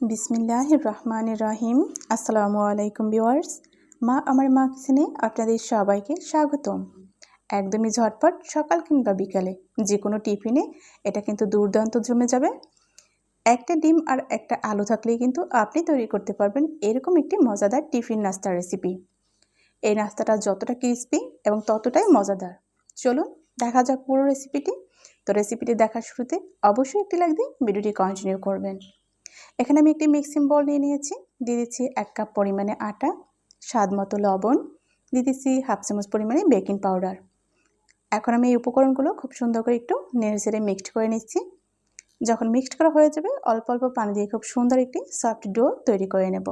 বিসমিল্লাহ রহমান রাহিম আসসালামু আলাইকুম ভিওয়ার্স মা, আমার মা কিচেনে আপনাদের সবাইকে স্বাগতম। একদমই ঝটপট সকাল কিংবা বিকালে যে কোনো টিফিনে এটা কিন্তু দুর্দান্ত জমে যাবে। একটা ডিম আর একটা আলু থাকলেই কিন্তু আপনি তৈরি করতে পারবেন এরকম একটি মজাদার টিফিন নাস্তা রেসিপি। এই নাস্তাটা যতটা ক্রিস্পি এবং ততটাই মজাদার। চলুন, দেখা যাক পুরো রেসিপিটি। তো রেসিপিটি দেখার শুরুতে অবশ্যই একটি দিয়ে ভিডিওটি কন্টিনিউ করবেন। এখানে আমি একটি মিক্সিং বল নিয়ে নিয়েছি। দিয়ে দিচ্ছি এক কাপ পরিমাণে আটা, স্বাদ মতো লবণ। দিয়ে দিচ্ছি হাফ চামচ পরিমাণে বেকিং পাউডার এখন আমি এই উপকরণগুলো খুব সুন্দর করে একটু নেড়ে চেড়ে মিক্সড করে নিচ্ছি। যখন মিক্সড করা হয়ে যাবে, অল্প অল্প পানি দিয়ে খুব সুন্দর একটি সফট ডো তৈরি করে নেব।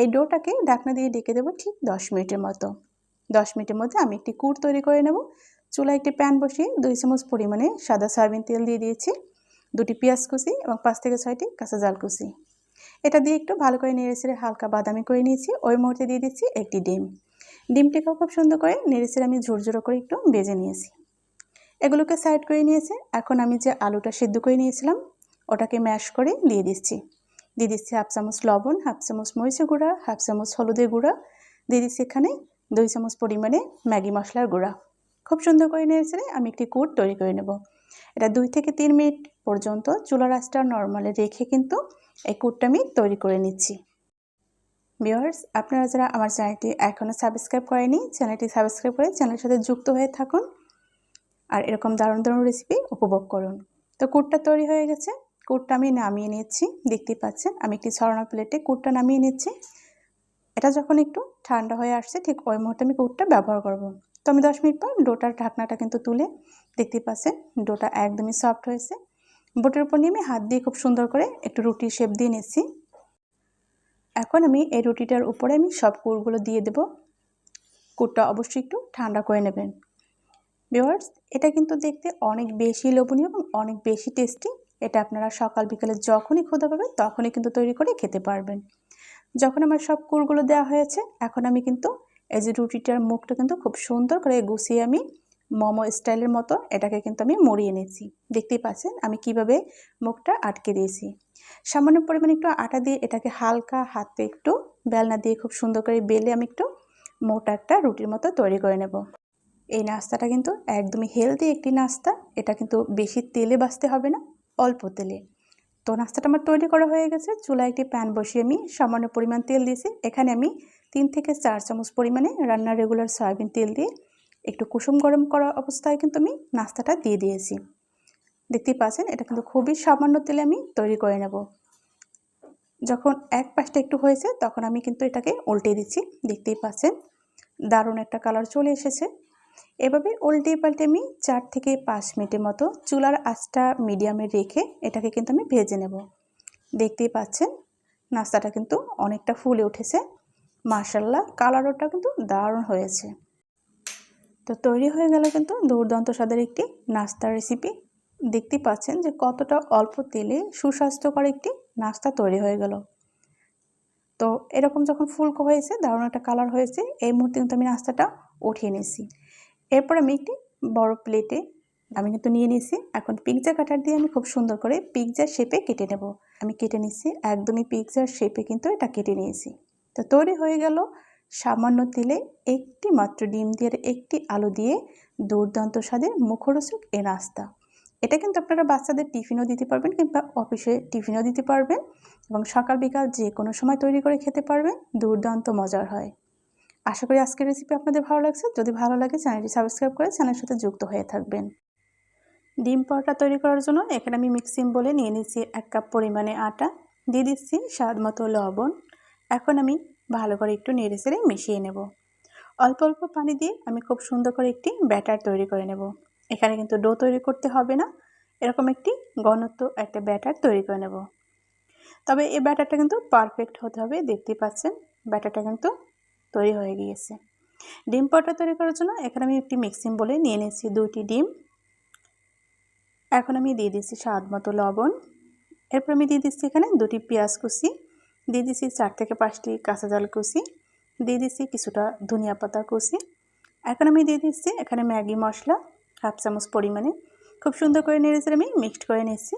এই ডোটাকে ডাকনা দিয়ে ডেকে দেবো ঠিক দশ মিনিটের মতো। দশ মিনিটের মধ্যে আমি একটি কুট তৈরি করে নেব। চুলা একটি প্যান বসিয়ে দুই চামচ পরিমাণে সাদা সয়াবিন তেল দিয়ে দিয়েছি। দুটি পেঁয়াজ কুচি এবং পাঁচ থেকে ছয়টি কাঁচা জাল কুচি। এটা দিয়ে একটু ভালো করে নেড়ে ছেড়ে হালকা বাদামি করে নিয়েছি। ওই মুহূর্তে দিয়ে দিচ্ছি একটি ডিম। ডিমটিকেও খুব সুন্দর করে নেড়ে ছেড়ে আমি ঝুরঝুরো করে একটু বেজে নিয়েছি। এগুলোকে সাইড করে নিয়েছে। এখন আমি যে আলুটা সিদ্ধ করে নিয়েছিলাম, ওটাকে ম্যাশ করে দিয়ে দিচ্ছি। দিয়ে দিচ্ছি হাফ চামচ লবণ, হাফ চামচ মরিচের গুঁড়া, হাফ চামচ হলুদের গুঁড়া। দিয়ে দিচ্ছি এখানে দুই চামচ পরিমাণে ম্যাগি মশলার গুঁড়া। খুব সুন্দর করে নিয়েছে আমি একটি কুট তৈরি করে নেব। এটা দুই থেকে তিন মিনিট পর্যন্ত চুলার আঁচটা নর্মালে রেখে কিন্তু এই কুটটা আমি তৈরি করে নিচ্ছি। ভিওয়ার্স আপনারা যারা আমার চ্যানেলটি এখনও সাবস্ক্রাইব করেনি চ্যানেলটি সাবস্ক্রাইব করে চ্যানেলের সাথে যুক্ত হয়ে থাকুন আর এরকম দারুণ দারুণ রেসিপি উপভোগ করুন। তো কুটটা তৈরি হয়ে গেছে। কুটটা আমি নামিয়ে নিচ্ছি। দেখতেই পাচ্ছেন, আমি একটি ছড়ানো প্লেটে কুটটা নামিয়ে নিচ্ছি। এটা যখন একটু ঠান্ডা হয়ে আসছে, ঠিক ওই মুহূর্তে আমি কুটটা ব্যবহার করব। তো আমি দশ মিনিট পর ডোটার ঢাকনাটা কিন্তু তুলে দেখতে পাচ্ছেন, ডোটা একদমই সফট হয়েছে। বোটের উপর নিয়ে আমি হাত দিয়ে খুব সুন্দর করে একটু রুটি শেপ দিয়ে নিচ্ছি। এখন আমি এই রুটিটার উপরে আমি সব কুড়গুলো দিয়ে দেব। কুড়টা অবশ্যই একটু ঠান্ডা করে নেবেন। ভিওয়ার্স এটা কিন্তু দেখতে অনেক বেশি লোভনীয় এবং অনেক বেশি টেস্টি। এটা আপনারা সকাল বিকালে যখনই ক্ষুদা পাবেন, তখনই কিন্তু তৈরি করে খেতে পারবেন। যখন আমার সব কুড়গুলো দেওয়া হয়েছে, এখন আমি কিন্তু এই যে রুটিটার মুখটা কিন্তু খুব সুন্দর করে গুছিয়ে আমি মোমো স্টাইলের মতো এটাকে কিন্তু আমি মরিয়ে নিয়েছি। দেখতেই পাচ্ছেন আমি কীভাবে মুখটা আটকে দিয়েছি। সামান্য পরিমাণে একটু আটা দিয়ে এটাকে হালকা হাতে একটু বেলনা দিয়ে খুব সুন্দর করে বেলে আমি একটু মোটা একটা রুটির মতো তৈরি করে নেব। এই নাস্তাটা কিন্তু একদমই হেলদি একটি নাস্তা। এটা কিন্তু বেশি তেলে বাঁচতে হবে না, অল্প তেলে। তো নাস্তাটা আমার তৈরি করা হয়ে গেছে। চুলায় একটি প্যান বসিয়ে আমি সামান্য পরিমাণ তেল দিয়েছি। এখানে আমি তিন থেকে চার চামচ পরিমাণে রান্নার রেগুলার সয়াবিন তেল দিয়ে একটু কুসুম গরম করা অবস্থায় কিন্তু আমি নাস্তাটা দিয়ে দিয়েছি। দেখতেই পাচ্ছেন, এটা কিন্তু খুবই সামান্য তেলে আমি তৈরি করে নেব। যখন এক পাশটা একটু হয়েছে, তখন আমি কিন্তু এটাকে উল্টে দিচ্ছি। দেখতেই পাচ্ছেন, দারুণ একটা কালার চলে এসেছে। এভাবে উল্টে পাল্টে আমি চার থেকে পাঁচ মিনিটের মতো চুলার আঁচটা মিডিয়ামে রেখে এটাকে কিন্তু আমি ভেজে নেব। দেখতেই পাচ্ছেন, নাস্তাটা কিন্তু অনেকটা ফুলে উঠেছে। মার্শাল্লাহ কালারটা কিন্তু দারুণ হয়েছে। তো তৈরি হয়ে গেল কিন্তু দুর্দান্ত স্বাদের একটি নাস্তার রেসিপি দেখতে পাচ্ছেন যে কতটা অল্প তেলে সুস্বাস্থ্যকর একটি নাস্তা তৈরি হয়ে গেল। তো এরকম যখন ফুলকো হয়েছে, দারুণ একটা কালার হয়েছে, এই মুহূর্তে কিন্তু আমি নাস্তাটা উঠিয়ে নিয়েছি। এরপর আমি একটি বড় প্লেটে আমি কিন্তু নিয়ে নিয়েছি। এখন পিৎজা কাটার দিয়ে আমি খুব সুন্দর করে পিৎজার শেপে কেটে নেব। আমি কেটে নিচ্ছি একদমই পিৎজার শেপে কিন্তু এটা কেটে নিয়েছি। তো তৈরি হয়ে গেল সামান্য তেলে একটি মাত্র ডিম দিয়ে একটি আলু দিয়ে দুর্দান্ত স্বাদের মুখরোচক এ নাস্তা। এটা কিন্তু আপনারা বাচ্চাদের টিফিনও দিতে পারবেন কিংবা অফিসে টিফিনও দিতে পারবেন এবং সকাল, বিকাল যে কোনো সময় তৈরি করে খেতে পারবেন, দুর্দান্ত মজার হয়। আশা করি আজকের রেসিপি আপনাদের ভালো লাগছে। যদি ভালো লাগে চ্যানেলটি সাবস্ক্রাইব করে চ্যানেলের সাথে যুক্ত হয়ে থাকবেন। ডিম পরোটা তৈরি করার জন্য এখানে আমি মিক্সিং বলে নিয়ে নিচ্ছি এক কাপ পরিমাণে আটা, দিয়ে দিচ্ছি স্বাদ মতো লবণ। এখন আমি ভালো করে একটু নেড়ে চেড়ে মিশিয়ে নেব। অল্প অল্প পানি দিয়ে আমি খুব সুন্দর করে একটি ব্যাটার তৈরি করে নেব। এখানে কিন্তু ডো তৈরি করতে হবে না, এরকম একটি ঘনত্ব একটা ব্যাটার তৈরি করে নেব। তবে এই ব্যাটারটা কিন্তু পারফেক্ট হতে হবে দেখতে পাচ্ছেন, ব্যাটারটা কিন্তু তৈরি হয়ে গিয়েছে। ডিম পটা তৈরি করার জন্য এখানে আমি একটি মিক্সিং বলে নিয়ে নিয়েছি দুইটি ডিম। এখন আমি দিয়ে দিচ্ছি স্বাদ মতো লবণ। এরপর আমি দিয়ে দিচ্ছি এখানে দুটি পেঁয়াজ কুচি। দিয়ে দিচ্ছি চার থেকে পাঁচটি কাঁচা জাল কুচি দিয়ে দিচ্ছি কিছুটা ধনিয়া পাতা কুচি। এখন আমি দিয়ে দিচ্ছি এখানে ম্যাগি মশলা, হাফ চামচ পরিমাণে। খুব সুন্দর করে নেড়েছে আমি মিক্সড করে নিচ্ছি।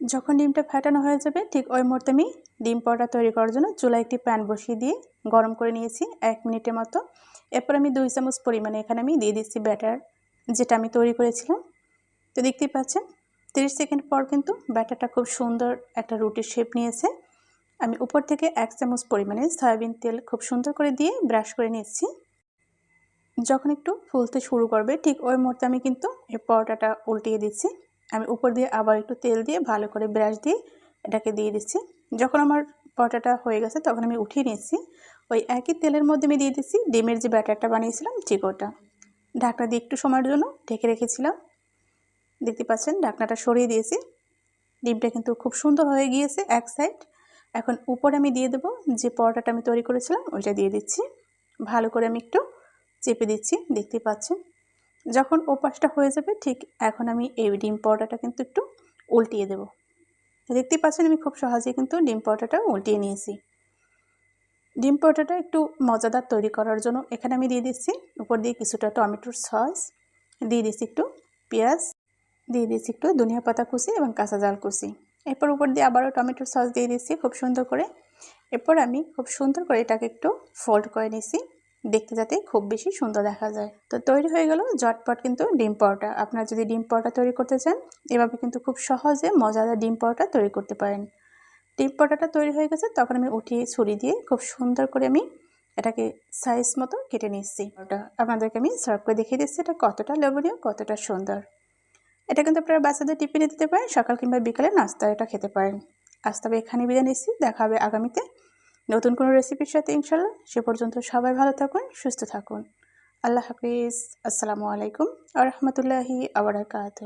যখন ডিমটা ফাটানো হয়ে যাবে, ঠিক ওই মুহূর্তে আমি ডিম পাউডার তৈরি করার জন্য চুলায় একটি প্যান বসিয়ে দিয়ে গরম করে নিয়েছি এক মিনিটের মতো। এরপর আমি দুই চামচ পরিমাণে এখানে আমি দিয়ে দিচ্ছি ব্যাটার, যেটা আমি তৈরি করেছিলাম। তো দেখতেই পাচ্ছেন, তিরিশ সেকেন্ড পর কিন্তু ব্যাটারটা খুব সুন্দর একটা রুটির শেপ নিয়েছে। আমি উপর থেকে এক চামচ পরিমাণে সয়াবিন তেল খুব সুন্দর করে দিয়ে ব্রাশ করে নিচ্ছি। যখন একটু ফুলতে শুরু করবে, ঠিক ওই মুহূর্তে আমি কিন্তু এই পরোটাটা উল্টিয়ে দিচ্ছি। আমি উপর দিয়ে আবার একটু তেল দিয়ে ভালো করে ব্রাশ দিয়ে এটাকে দিয়ে দিচ্ছি। যখন আমার পরোটাটা হয়ে গেছে, তখন আমি উঠিয়ে নিচ্ছি। ওই একই তেলের মধ্যে আমি দিয়ে দিচ্ছি ডিমের যে ব্যাটারটা বানিয়েছিলাম চিকোটা ঢাকনা দিয়ে একটু সময়ের জন্য ঢেকে রেখেছিলাম। দেখতে পাচ্ছেন, ঢাকনাটা সরিয়ে দিয়েছি। ডিমটা কিন্তু খুব সুন্দর হয়ে গিয়েছে এক সাইড এখন উপরে আমি দিয়ে দেবো যে পরোটাটা আমি তৈরি করেছিলাম, ওইটা দিয়ে দিচ্ছি। ভালো করে আমি একটু চেপে দিচ্ছি, দেখতে পাচ্ছেন? যখন ওপাশটা হয়ে যাবে, ঠিক এখন আমি এই ডিম পরোটাটা কিন্তু একটু উল্টিয়ে দেব। দেখতে পাচ্ছেন আমি খুব সহজেই কিন্তু ডিম পরোটাটা উল্টিয়ে নিয়েছি। ডিম পরোটাটা একটু মজাদার তৈরি করার জন্য এখানে আমি দিয়ে দিচ্ছি, উপর দিয়ে কিছুটা টমেটোর সস, দিয়ে দিচ্ছি একটু পেঁয়াজ, দিয়ে দিচ্ছি একটু ধনিয়া পাতা কুচি এবং কাঁচা জাল কুচি এরপর উপর দিয়ে আবারও টমেটোর সস দিয়ে দিচ্ছি খুব সুন্দর করে। এরপর আমি খুব সুন্দর করে এটাকে একটু ফোল্ড করে নিছি দেখতে যাতে খুব বেশি সুন্দর দেখা যায়। তো তৈরি হয়ে গেল জটপট কিন্তু ডিম পরোটা। আপনারা যদি ডিম পরোটা তৈরি করতে চান, এভাবে কিন্তু খুব সহজে মজাদার ডিম পরোটা তৈরি করতে পারেন। ডিম পরোটাটা তৈরি হয়ে গেছে, তখন আমি উঠিয়ে ছুরি দিয়ে খুব সুন্দর করে আমি এটাকে সাইজ মতো কেটে নিচ্ছি। ওটা আপনাদেরকে আমি সার্ভ করে দেখিয়ে দিচ্ছি এটা কতটা লোভনীয়, কতটা সুন্দর। এটা কিন্তু আপনারা বাচ্চাদের টিফিনে দিতে পারেন, সকাল কিংবা বিকালে নাস্তা এটা খেতে পারেন। আজ তবে এখানে বিদায় নিচ্ছি, দেখা হবে আগামীতে নতুন কোনো রেসিপির সাথে ইনশাল্লাহ সে পর্যন্ত সবাই ভালো থাকুন, সুস্থ থাকুন। আল্লাহ হাফিজ। আসসালামু আলাইকুম আ রহমতুল্লাহি আবরাকাত